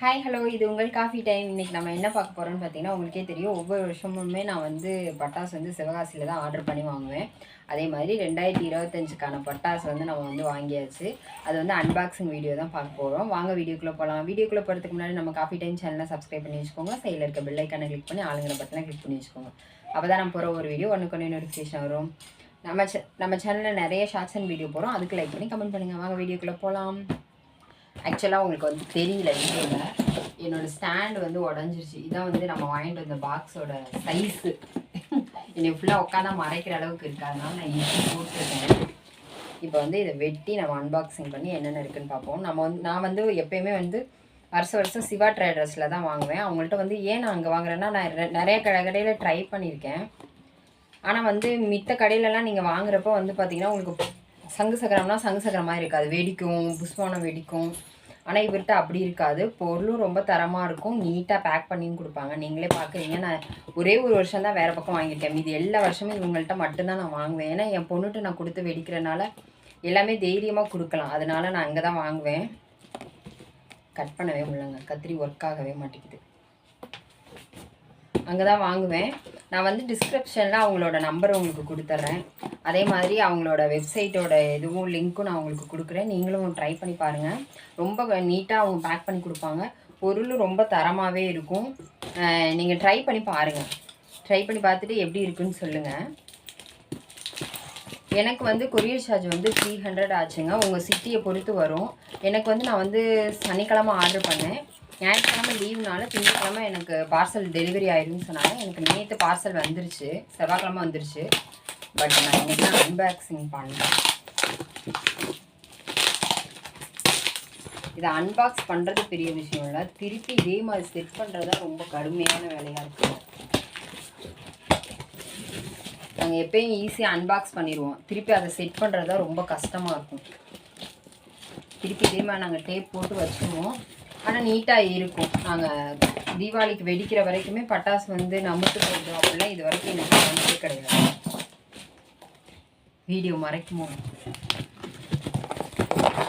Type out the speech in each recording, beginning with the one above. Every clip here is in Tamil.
ஹாய் ஹலோ இது உங்கள் காஃபி டைம் இன்னைக்கு நம்ம என்ன பார்க்க போகிறோம்னு பார்த்தீங்கன்னா உங்களுக்கே தெரியும். ஒவ்வொரு வருஷமுமே நான் வந்து பட்டாசு வந்து சிவகாசியில் தான் ஆர்டர் பண்ணி வாங்குவேன். அதே மாதிரி ரெண்டாயிரத்தி இருபத்தஞ்சுக்கான பட்டாசு வந்து நம்ம வந்து வாங்கியாச்சு. அது வந்து அன்பாக்சிங் வீடியோ தான் பார்க்க போகிறோம் வாங்க வீடியோக்குள்ளே போகலாம் வீடியோக்குள்ளே போகிறதுக்கு முன்னாடி நம்ம காஃபி டைம் சேனலை சப்ஸ்கிரைப் பண்ணி வச்சுக்கோங்க. சைடில் இருக்க பெல்லைக்கான கிளிக் பண்ணி ஆளுங்கிற பட்டனை கிளிக் பண்ணி வச்சுக்கோங்க. அப்போ தான் நம்ம போகிற ஒரு வீடியோ ஒன்றுக்கு ஒன்று நோட்டிஃபிகேஷன் வரும். நம்ம நம்ம சேனலில் நிறைய ஷார்ட்ஸ் அண்ட் வீடியோ போகிறோம் அதுக்கு லைக் பண்ணி கமெண்ட் பண்ணுங்கள் வாங்க வீடியோக்குள்ளே போகலாம் ஆக்சுவலாக உங்களுக்கு வந்து தெரியல வீடியோவில் என்னோடய ஸ்டாண்டு வந்து உடஞ்சிருச்சு. இதான் வந்து நம்ம வாங்கிட்டு வந்த பாக்ஸோட சைஸு என்னை ஃபுல்லாக உட்காந்தா மறைக்கிற அளவுக்கு இருக்காதுனால நான் ஈஸி போட்டுருக்கேன். இப்போ வந்து இதை வெட்டி நம்ம அன்பாக்சிங் பண்ணி என்னென்ன இருக்குதுன்னு பார்ப்போம். நம்ம வந்து நான் வந்து எப்பயுமே வந்து வருஷம் வருஷம் சிவா ட்ரேடர்ஸில் தான் வாங்குவேன். அவங்கள்ட்ட வந்து ஏன் நான் அங்கே வாங்குறேன்னா நான் நிறைய கடை கடையில் ட்ரை பண்ணியிருக்கேன். ஆனால் வந்து மித்த கடையிலலாம் நீங்கள் வாங்குறப்போ வந்து பார்த்தீங்கன்னா உங்களுக்கு சங்கு சக்கரம்னா சங்கு சக்கரம் மாதிரி இருக்காது. வெடிக்கும் புஷ்பானம் வெடிக்கும். ஆனால் இவர்கிட்ட அப்படி இருக்காது. பொருளும் ரொம்ப தரமாக இருக்கும். நீட்டாக பேக் பண்ணியும் கொடுப்பாங்க. நீங்களே பார்க்குறீங்க நான் ஒரே ஒரு வருஷம் தான் வேறு பக்கம் வாங்கியிருக்கேன். இது எல்லா வருஷமும் இவங்கள்ட்ட மட்டும்தான் நான் வாங்குவேன். ஏன்னா என் பொண்ணுகிட்ட நான் கொடுத்து வெடிக்கிறனால எல்லாமே தைரியமாக கொடுக்கலாம். அதனால நான் அங்கே தான் வாங்குவேன். கட் பண்ணவே முடியலங்க. கத்திரி ஒர்க் ஆகவே மாட்டேங்குது. அங்கே தான் வாங்குவேன். நான் வந்து டிஸ்கிரிப்ஷனில் அவங்களோட நம்பர் உங்களுக்கு கொடுத்துட்றேன் அதே மாதிரி அவங்களோட வெப்சைட்டோட இதுவும் லிங்க்கும் நான் உங்களுக்கு கொடுக்குறேன். நீங்களும் ட்ரை பண்ணி பாருங்கள் ரொம்ப நீட்டாக அவங்க பேக் பண்ணி கொடுப்பாங்க. பொருளும் ரொம்ப தரமாகவே இருக்கும். நீங்கள் ட்ரை பண்ணி பாருங்கள் ட்ரை பண்ணி பார்த்துட்டு எப்படி இருக்குன்னு சொல்லுங்கள் எனக்கு வந்து கொரியர் சார்ஜ் வந்து த்ரீ ஹண்ட்ரட் ஆச்சுங்க. உங்கள் சிட்டியை பொறுத்து வரும். எனக்கு வந்து நான் வந்து சனிக்கிழமை ஆர்டர் பண்ணேன். ஞாயிற்றுக்கிழமை லீவுனால திங்கக்கிழமை எனக்கு பார்சல் டெலிவரி ஆயிரும்னு சொன்னாங்க. எனக்கு நேற்று பார்சல் வந்துருச்சு. செவ்வாய்க்கிழமை வந்துருச்சு. பட் நான் இன்னைக்கு தான் அன்பாக்சிங் பண்ணேன். இதை அன்பாக்ஸ் பண்ணுறது பெரிய விஷயம் இல்லை. திருப்பி இதே மாதிரி செட் பண்ணுறது தான் ரொம்ப கடுமையான வேலையாக இருக்குது நாங்கள் எப்பயும் ஈஸியாக அன்பாக்ஸ் பண்ணிடுவோம் திருப்பி அதை செட் பண்ணுறது தான் ரொம்ப கஷ்டமாக இருக்கும். திருப்பி இதே மாதிரி நாங்கள் டேப் போட்டு வச்சுருவோம். ஆனால் நீட்டாக இருக்கும். நாங்கள் தீபாவளிக்கு வெடிக்கிற வரைக்குமே பட்டாசு வந்து நமுத்து போயிடும் அப்படிலாம் இது வரைக்கும் எனக்கு வந்ததே கிடையாது. வீடியோ மறைக்குமோ?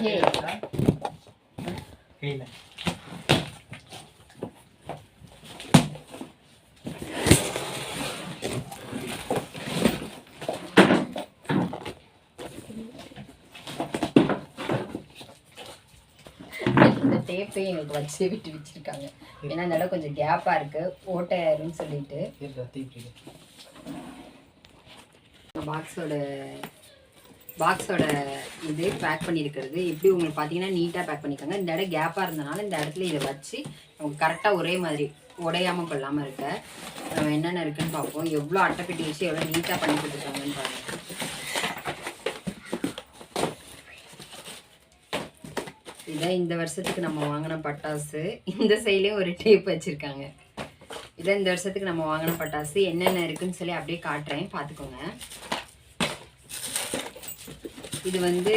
ஏ கீழே இந்த டேப்பே எங்களுக்கு வச்சு விட்டு வச்சிருக்காங்க. ஏன்னா இந்த இடம் கொஞ்சம் கேப்பாக இருக்குது ஓட்டையாருன்னு சொல்லிட்டு. பாக்ஸோட பாக்ஸோட இது பேக் பண்ணியிருக்கிறது. எப்படி உங்களுக்கு பார்த்தீங்கன்னா நீட்டாக பேக் பண்ணியிருக்காங்க. இந்த இடம் கேப்பாக இருந்தனால இந்த இடத்துல இதை வச்சு நமக்கு கரெக்டாக ஒரே மாதிரி உடையாமல் கொள்ளாமல் இருக்க. நம்ம என்னென்ன இருக்குன்னு பார்ப்போம். எவ்வளோ அட்டைப்பெட்டி வச்சு எவ்வளோ நீட்டாக பண்ணி கொடுத்துருக்காங்கன்னு பாருங்கள் இதான் இந்த வருஷத்துக்கு நம்ம வாங்கின பட்டாசு இந்த சைட்லேயும் ஒரு டேப் வச்சுருக்காங்க. இதான் இந்த வருஷத்துக்கு நம்ம வாங்கின பட்டாசு என்னென்ன இருக்குன்னு சொல்லி அப்படியே காட்டுறேன். பார்த்துக்கோங்க. இது வந்து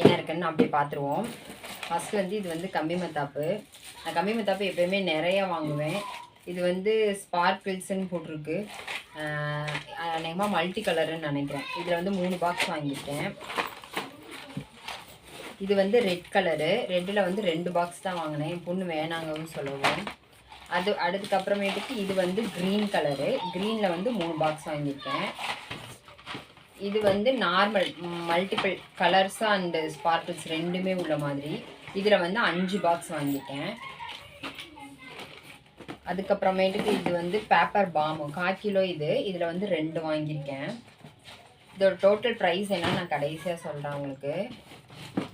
என்ன இருக்குன்னு அப்படியே பார்த்துருவோம். ஃபர்ஸ்ட் வந்து இது வந்து கம்மி மத்தாப்பு. நான் கம்பி மத்தாப்பு எப்பயுமே நிறையா வாங்குவேன். இது வந்து ஸ்பார்க்கிள்ஸ்ன்னு போட்டிருக்கு. அநேகமாக மல்டி கலருன்னு நினைக்கிறேன். இதில் வந்து மூணு பாக்ஸ் வாங்கியிருக்கேன். இது வந்து ரெட் கலரு. ரெட்டில் வந்து ரெண்டு பாக்ஸ் தான் வாங்கினேன். என் பொண்ணு வேணாங்கன்னு சொல்லவும். அது அதுக்கப்புறமேட்டுக்கு இது வந்து க்ரீன் கலரு. க்ரீனில் வந்து மூணு பாக்ஸ் வாங்கியிருக்கேன். இது வந்து normal multiple colours and sparkles ரெண்டுமே உள்ள மாதிரி. இதில் வந்து அஞ்சு பாக்ஸ் வாங்கிட்டேன் அதுக்கப்புறமேட்டுக்கு இது வந்து பேப்பர் பாமு கால் கிலோ இது. இதில் வந்து ரெண்டு வாங்கியிருக்கேன். இதோட டோட்டல் ப்ரைஸ் என்னன்னு நான் கடைசியாக சொல்கிறேன் உங்களுக்கு.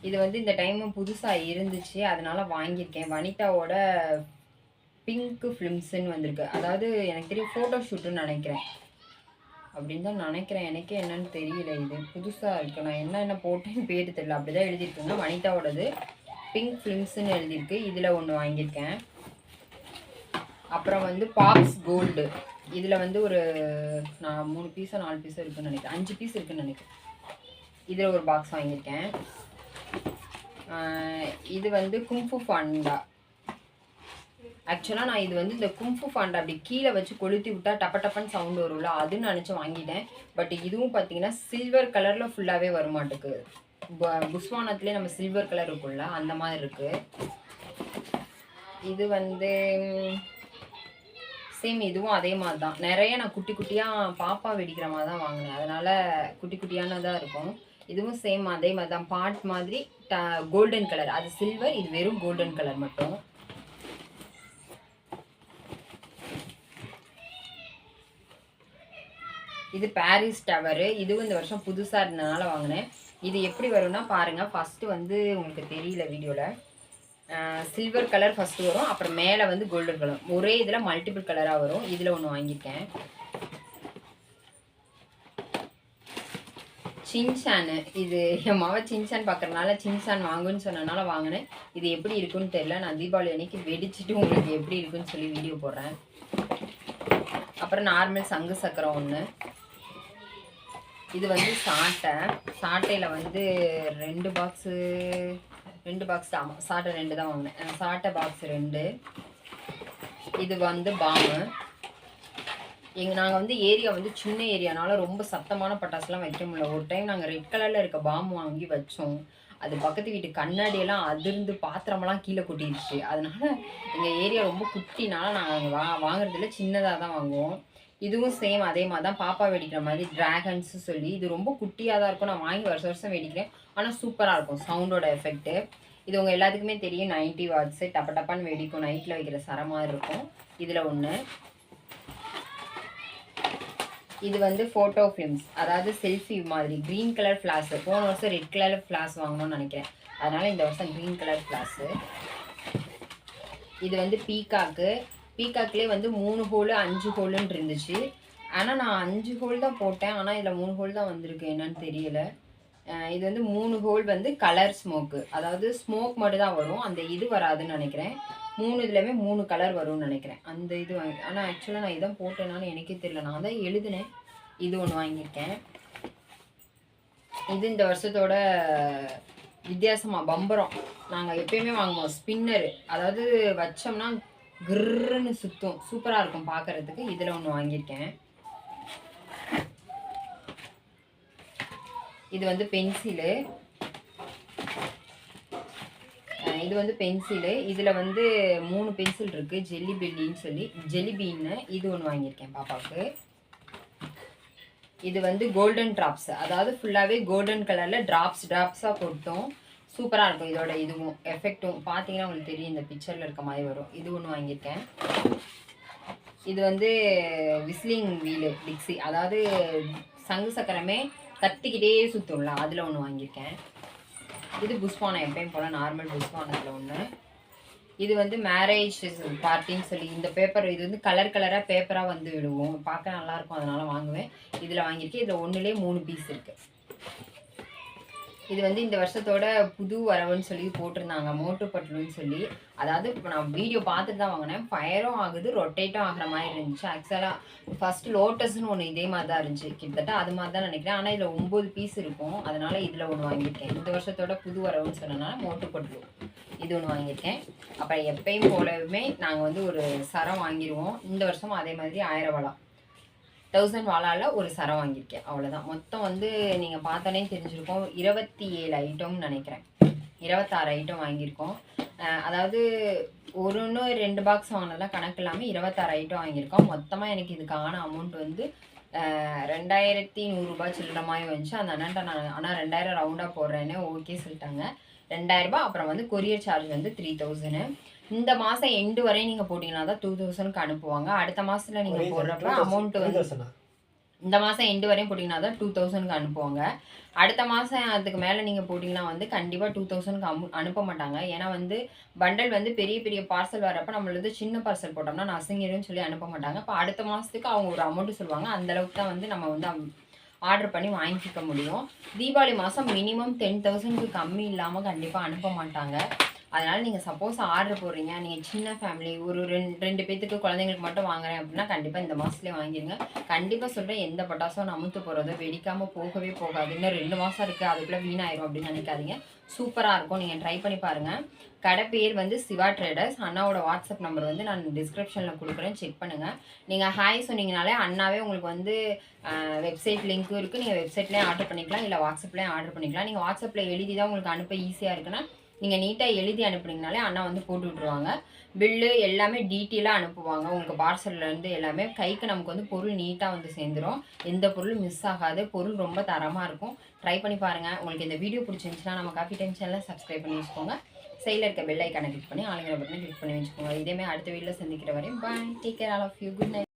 இது வந்து இந்த டைம் புதுசாக இருந்துச்சு அதனால் வாங்கியிருக்கேன். வனிதாவோட பிங்க் ஃபிலிம்ஸுன்னு வந்திருக்கு. அதாவது எனக்கு தெரியும் ஃபோட்டோ ஷூட்டுன்னு நினைக்கிறேன். அப்படின்னு தான் நினைக்கிறேன். எனக்கே என்னன்னு தெரியல இது. புதுசாக இருக்கு. நான் என்ன என்ன போட்டேன்னு பேர் தெரியல. அப்படி தான் எழுதியிருக்குங்க. வனிதாவோடது பிங்க் ஃபிலிம்ஸுன்னு எழுதியிருக்கு. இதில் ஒன்று வாங்கியிருக்கேன். அப்புறம் வந்து பாப்ஸ் கோல்டு இதில் வந்து ஒரு நான் மூணு பீஸோ நாலு பீஸோ இருக்குன்னு நினைக்கிறேன். அஞ்சு பீஸ் இருக்குன்னு நினைக்கிறேன். இதில் ஒரு பாக்ஸ் வாங்கியிருக்கேன். இது வந்து கும்ஃபு ஃபாண்டா. ஆக்சுவலாக நான் இது வந்து இந்த கும்ஃபு ஃபாண்டா அப்படி கீழே வச்சு கொளுத்தி விட்டால் டப்ப டப்பன்னு சவுண்டு வரும்ல அதுன்னு நினச்சி வாங்கிட்டேன். பட் இதுவும் பார்த்தீங்கன்னா சில்வர் கலரில் ஃபுல்லாகவே வரமாட்டுக்கு. புஸ்வானத்துலேயே நம்ம சில்வர் கலர் இருக்கும்ல அந்த மாதிரி இருக்குது இது வந்து சேம் இதுவும் அதே மாதிரி தான் நிறைய நான் குட்டி குட்டியாக பாப்பா வெடிக்கிற மாதிரி தான் வாங்கினேன். அதனால் குட்டி குட்டியானதாக இருக்கும். இதுவும் சேம் அதே மாதிரி தான் பாட் மாதிரி கோல்டன் கலர் அது சில்வர் இது வெறும் கோல்டன் கலர் மட்டும். இது பாரிஸ் டவரு இதுவும் இந்த வருஷம் புதுசாக இருந்ததுனால வாங்கினேன். இது எப்படி வரும்னா பாருங்கள் ஃபஸ்ட்டு வந்து உங்களுக்கு தெரியல வீடியோவில் சில்வர் கலர் ஃபஸ்ட்டு வரும் அப்புறம் மேலே வந்து கோல்டன் கலர் ஒரே இதில் மல்டிபிள் கலராக வரும். இதில் ஒன்று வாங்கியிருக்கேன். சின்சான். இது என் மாவை சின்சான் பார்க்குறனால சின்சான் வாங்குன்னு சொன்னனால வாங்கினேன். இது எப்படி இருக்குன்னு தெரியல. நான் தீபாவளி அன்னைக்கு வெடிச்சிட்டு உங்களுக்கு எப்படி இருக்குன்னு சொல்லி வீடியோ போடுறேன். அப்புறம் நார்மல் சங்கு சக்கரம் ஒன்று இது வந்து சாட்டை. சாட்டையில் வந்து ரெண்டு பாக்ஸு ரெண்டு பாக்ஸ் தான். சாட்டை ரெண்டு தான் வாங்கினேன். சாட்டை பாக்ஸ் ரெண்டு. இது வந்து பாமு எங்கள் நாங்கள் வந்து ஏரியா வந்து சின்ன ஏரியானால ரொம்ப சத்தமான பட்டாசுலாம் வைக்க முடியல. ஒரு டைம் நாங்கள் ரெட் கலரில் இருக்க பாம்பு வாங்கி வச்சோம். அது பக்கத்து வீட்டு கண்ணாடியெல்லாம் அதிர்ந்து பாத்திரமெல்லாம் கீழே கொட்டிடுச்சு. அதனால எங்கள் ஏரியா ரொம்ப குட்டினால நாங்கள் அங்கே வா வாங்குறதுல சின்னதாக தான் வாங்குவோம். இதுவும் சேம் அதே மாதிரி தான் பாப்பா வெடிக்கிற மாதிரி டிராகன்ஸு சொல்லி இது ரொம்ப குட்டியாக தான் இருக்கும். நான் வாங்கி வருஷம் வருஷம் வெடிக்கிறேன். ஆனால் சூப்பராக இருக்கும். சவுண்டோட எஃபெக்ட்டு இது உங்கள் எல்லாத்துக்குமே தெரியும். நைன்டி வாட்ஸு டப்ப டப்பான்னு வெடிக்கும். நைட்டில் வைக்கிற சர மாதிரி இருக்கும். இதில் ஒன்று இது வந்து ஃபோட்டோ ஃபிலிம்ஸ் அதாவது செல்ஃபி மாதிரி. க்ரீன் கலர் ஃப்ளாஸு போன வருஷம் ரெட் கலர் ஃப்ளாஸ் வாங்கணும்னு நினைக்கிறேன். அதனால் இந்த வருஷம் க்ரீன் கலர் ஃப்ளாஸு இது வந்து பீகாக்கு பீகாக்லேயே வந்து மூணு ஹோலு அஞ்சு ஹோலுன்னு இருந்துச்சு. ஆனால் நான் அஞ்சு ஹோல் தான் போட்டேன். ஆனால் இதில் மூணு ஹோல் தான் வந்திருக்கு. என்னன்னு தெரியல. இது வந்து மூணு ஹோல் வந்து கலர் ஸ்மோக்கு அதாவது ஸ்மோக் மட்டும் தான் வரும். அந்த இது வராதுன்னு நினைக்கிறேன். மூணு இதுலையுமே மூணு கலர் வரும்னு நினைக்கிறேன். அந்த இது வாங்கி ஆனால் ஆக்சுவலாக நான் இதான் போட்டேனான்னு எனக்கே தெரியல. நான் தான் எழுதினேன். இது ஒன்று வாங்கியிருக்கேன். இது இந்த வருஷத்தோட வித்தியாசமாக பம்பரம். நாங்கள் எப்பயுமே வாங்குவோம். ஸ்பின்னரு அதாவது வச்சோம்னா கிர்ன்னு சுத்தும். சூப்பராக இருக்கும் பார்க்கறதுக்கு இதில் ஒன்று வாங்கியிருக்கேன். இது வந்து பென்சிலு இது வந்து பென்சிலு. இதில் வந்து மூணு பென்சில் இருக்குது ஜெல்லி பெல்லின்னு சொல்லி. ஜெல்லி பீன்னு இது ஒன்று வாங்கியிருக்கேன் பாப்பாவுக்கு. இது வந்து கோல்டன் ட்ராப்ஸ். அதாவது ஃபுல்லாகவே கோல்டன் கலரில் ட்ராப்ஸ் ட்ராப்ஸாக கொடுத்தோம் சூப்பராக இருக்கும் இதோட இதுவும் எஃபெக்ட்டும். பார்த்தீங்கன்னா உங்களுக்கு தெரியும் இந்த பிக்சரில் இருக்க மாதிரி வரும். இது ஒன்று வாங்கியிருக்கேன். இது வந்து விஸ்லிங் வீலு டிக்ஸி அதாவது சங்கு சக்கரமே கத்திக்கிட்டே சுற்றும்ல அதில் ஒன்று வாங்கியிருக்கேன். இது புஷ்பானம் எப்பயும் போல் நார்மல் புஷ்பானத்தில் ஒன்று இது வந்து மேரேஜ் பார்ட்டின்னு சொல்லி இந்த பேப்பர் இது வந்து கலர் கலராக பேப்பராக வந்து விடுவோம். பார்க்க நல்லாயிருக்கும் அதனால் வாங்குவேன். இதில் வாங்கியிருக்கேன். இதில் ஒன்றுலேயே மூணு பீஸ் இருக்குது இது வந்து இந்த வருஷத்தோட புது வரவுன்னு சொல்லி போட்டிருந்தாங்க மோட்டு பட்லுன்னு சொல்லி. அதாவது இப்போ நான் வீடியோ பார்த்துட்டு தான் வாங்கினேன். ஃபயரும் ஆகுது ரொட்டேட்டும் ஆகிற மாதிரி இருந்துச்சு. ஆக்சுவலாக ஃபர்ஸ்ட் லோட்டஸ்னு ஒன்று இதே மாதிரி தான் இருந்துச்சு. கிட்டத்தட்ட அது மாதிரி தான் நினைக்கிறேன். ஆனால் இதில் ஒம்பது பீஸ் இருக்கும். அதனால் இதில் ஒன்று வாங்கியிருக்கேன். இந்த வருஷத்தோட புது வரவுன்னு சொன்னனால மோட்டு பட்லு இது ஒன்று வாங்கியிருக்கேன். அப்புறம் எப்பயும் போலவுமே நாங்கள் வந்து ஒரு சரம் வாங்கிடுவோம் இந்த வருஷமும் அதே மாதிரி ஆயிரம் வளம் தௌசண்ட் வாலாவில் ஒரு சரம் வாங்கியிருக்கேன். அவ்வளோதான் மொத்தம் வந்து நீங்கள் பார்த்தோன்னே தெரிஞ்சிருக்கோம். இருபத்தி ஏழு ஐட்டம்னு நினைக்கிறேன். இருபத்தாறு ஐட்டம் வாங்கியிருக்கோம். அதாவது ஒரு ஒன்று ரெண்டு பாக்ஸ் வாங்கினதெல்லாம் கணக்கு இல்லாமல் இருபத்தாறு ஐட்டம் வாங்கியிருக்கோம். மொத்தமாக எனக்கு இதுக்கான அமௌண்ட் வந்து ரெண்டாயிரத்தி நூறுரூபா சில்லற மாதிரி வந்துச்சு. அந்த அண்ணன்ட்ட நான் ஆனால் ரெண்டாயிரம் ரவுண்டாக போடுறேன்னு ஓகே சொல்லிட்டாங்க. ரெண்டாயிரரூபா அப்புறம் வந்து கொரியர் சார்ஜ் வந்து த்ரீ தௌசண்ட் இந்த மாதம் எண்டு வரையும் நீங்கள் போட்டிங்கன்னா தான் டூ தௌசண்ட்க்கு அனுப்புவாங்க. அடுத்த மாதத்தில் நீங்கள் போடுறப்ப அமௌண்ட் வந்து இந்த மாதம் எண்டு வரையும் போட்டிங்கன்னா தான் டூ தௌசண்ட்க்கு அனுப்புவாங்க. அடுத்த மாதம் அதுக்கு மேலே நீங்கள் போட்டிங்கன்னா வந்து கண்டிப்பாக டூ தௌசண்ட்க்கு அமு அனுப்ப மாட்டாங்க. ஏன்னா வந்து பண்டல் வந்து பெரிய பெரிய பார்சல் வரப்போ நம்மளது சின்ன பார்சல் போட்டோம்னா நசங்கிருன்னு சொல்லி அனுப்ப மாட்டாங்க. இப்போ அடுத்த மாதத்துக்கு அவங்க ஒரு அமௌண்ட் சொல்லுவாங்க. அந்த அளவுக்கு தான் வந்து நம்ம வந்து ஆர்டர் பண்ணி வாங்கிக்க முடியும். தீபாவளி மாதம் மினிமம் டென் தௌசண்ட்க்கு கம்மி இல்லாமல் கண்டிப்பாக அனுப்ப மாட்டாங்க. அதனால் நீங்கள் சப்போஸ் ஆர்டர் போடுறீங்க நீங்கள் சின்ன ஃபேமிலி ஒரு ரெண்டு ரெண்டு பேத்துக்கு குழந்தைங்களுக்கு மட்டும் வாங்குறேன் அப்படின்னா கண்டிப்பாக இந்த மாதத்துலேயே வாங்கிடுங்க கண்டிப்பாக சொல்கிறேன் எந்த பட்டாசும் நமுத்து போகிறதோ வெடிக்காமல் போகவே போகாது. இன்னும் ரெண்டு மாதம் இருக்குது அதுக்குள்ளே வீணாயிரும் அப்படின்னு நினைக்காதீங்க. சூப்பராக இருக்கும் நீங்கள் ட்ரை பண்ணி பாருங்கள் கடை பேர் வந்து சிவா ட்ரேடர்ஸ் அண்ணாவோட வாட்ஸ்அப் நம்பர் வந்து நான் டிஸ்கிரிப்ஷனில் கொடுக்குறேன் செக் பண்ணுங்கள் நீங்கள் ஹாய் சொன்னீங்கனாலே அண்ணாவே உங்களுக்கு வந்து வெப்சைட் லிங்க்கும் இருக்குது நீங்கள் வெப்சைட்லேயும் ஆர்டர் பண்ணிக்கலாம் இல்லை வாட்ஸ்அப்லேயும் ஆர்டர் பண்ணிக்கலாம். நீங்கள் வாட்ஸ்அப்பில் எழுதி தான் உங்களுக்கு அனுப்ப ஈஸியாக இருக்குன்னா நீங்கள் நீட்டாக எழுதி அனுப்புனீங்கனாலே அண்ணா வந்து போட்டு விட்ருவாங்க பில்லு எல்லாமே டீட்டெயிலாக அனுப்புவாங்க. உங்களுக்கு பார்சல்லேருந்து எல்லாமே கைக்கு நமக்கு வந்து பொருள் நீட்டாக வந்து சேர்ந்துரும். எந்த பொருளும் மிஸ் ஆகாது. பொருள் ரொம்ப தரமாக இருக்கும். ட்ரை பண்ணி பாருங்கள் உங்களுக்கு இந்த வீடியோ பிடிச்சிருந்துச்சுன்னா நம்ம காஃபி டைம் சேனலில் சப்ஸ்கிரைப் பண்ணி வச்சுக்கோங்க. சைடில் இருக்க பெல் ஐக்கானை கிளிக் பண்ணி ஆளுங்கிற பட்டனை கிளிக் பண்ணி வச்சுக்கோங்க. இதேமாதிரி அடுத்த வீடியோவில் சந்திக்கிற வரையும் bye take care all of you good night